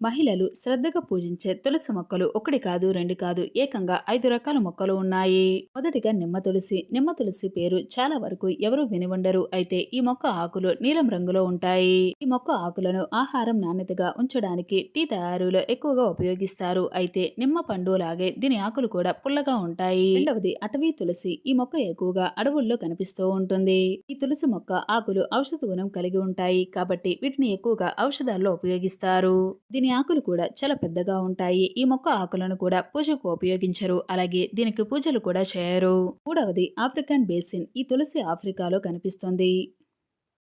మహిళలు శ్రద్ధగా పూజించే తులసి మొక్కలు ఒకటి కాదు రెండు కాదు ఏకంగా ఐదు రకాల మొక్కలు ఉన్నాయి. మొదటిగా నిమ్మ తులసి. నిమ్మ తులసి పేరు చాలా వరకు ఎవరు విని ఉండరు. అయితే ఈ మొక్క ఆకులు నీలం రంగులో ఉంటాయి. ఈ మొక్క ఆకులను ఆహారం నాణ్యతగా ఉంచడానికి టీ తయారీలో ఎక్కువగా ఉపయోగిస్తారు. అయితే నిమ్మ పండు లాగే దీని ఆకులు కూడా పుల్లగా ఉంటాయి. రెండవది అటవీ తులసి. ఈ మొక్క ఎక్కువగా అడవుల్లో కనిపిస్తూ ఉంటుంది. ఈ తులసి మొక్క ఆకులు ఔషధ గుణం కలిగి ఉంటాయి. కాబట్టి వీటిని ఎక్కువగా ఔషధాల్లో ఉపయోగిస్తారు. దీని ఆకులు కూడా చాలా పెద్దగా ఉంటాయి. ఈ మొక్క ఆకులను కూడా పూజకు ఉపయోగించరు. అలాగే దీనికి పూజలు కూడా చేయరు. మూడవది ఆఫ్రికన్ బేసిన్. ఈ తులసి ఆఫ్రికాలో కనిపిస్తుంది.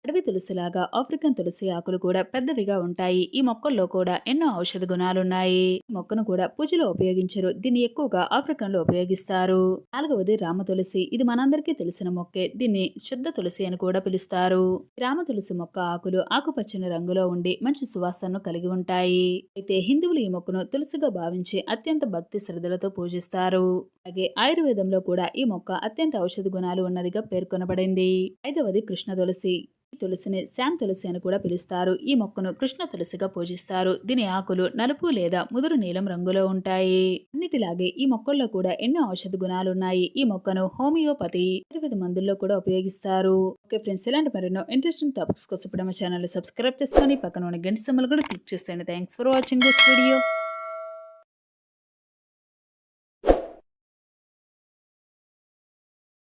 అడవి తులసిలాగా ఆఫ్రికన్ తులసి ఆకులు కూడా పెద్దవిగా ఉంటాయి. ఈ మొక్కల్లో కూడా ఎన్నో ఔషధ గుణాలున్నాయి. ఈ మొక్కను కూడా పూజలో ఉపయోగించరు. దీన్ని ఎక్కువగా ఆఫ్రికన్లో ఉపయోగిస్తారు. నాలుగవది రామ తులసి. ఇది మనందరికీ తెలిసిన మొక్కే. దీన్ని శుద్ధ తులసి అని కూడా పిలుస్తారు. రామ తులసి మొక్క ఆకులు ఆకుపచ్చని రంగులో ఉండి మంచి సువాసనను కలిగి ఉంటాయి. అయితే హిందువులు ఈ మొక్కను తులసిగా భావించి అత్యంత భక్తి శ్రద్ధలతో పూజిస్తారు. అలాగే ఆయుర్వేదంలో కూడా ఈ మొక్క అత్యంత ఔషధ గుణాలు ఉన్నదిగా పేర్కొనబడింది. ఐదవది కృష్ణ తులసి. తులసిని శామ్ తులసి అని కూడా పిలుస్తారు. ఈ మొక్కను కృష్ణ తులసిగా పూజిస్తారు. దీని ఆకులు నలుపు లేదా ముదురు నీలం రంగులో ఉంటాయి. అన్నిటిలాగే ఈ మొక్కల్లో కూడా ఎన్నో ఔషధ గుణాలు ఉన్నాయి ఈ మొక్కను హోమియోపతి ఆయుర్వేద మందుల్లో కూడా ఉపయోగిస్తారు. ఓకే ఫ్రెండ్స్ ఇలాంటి మరెన్నో ఇంట్రెస్టింగ్ టాపిక్స్ కోసం ఇప్పుడు మా ఛానల్ సబ్స్క్రైబ్ చేసుకొని పక్కన ఉన్న గంట సమ్మలు కూడా క్లిక్ చేస్తాను thanks for watching this video.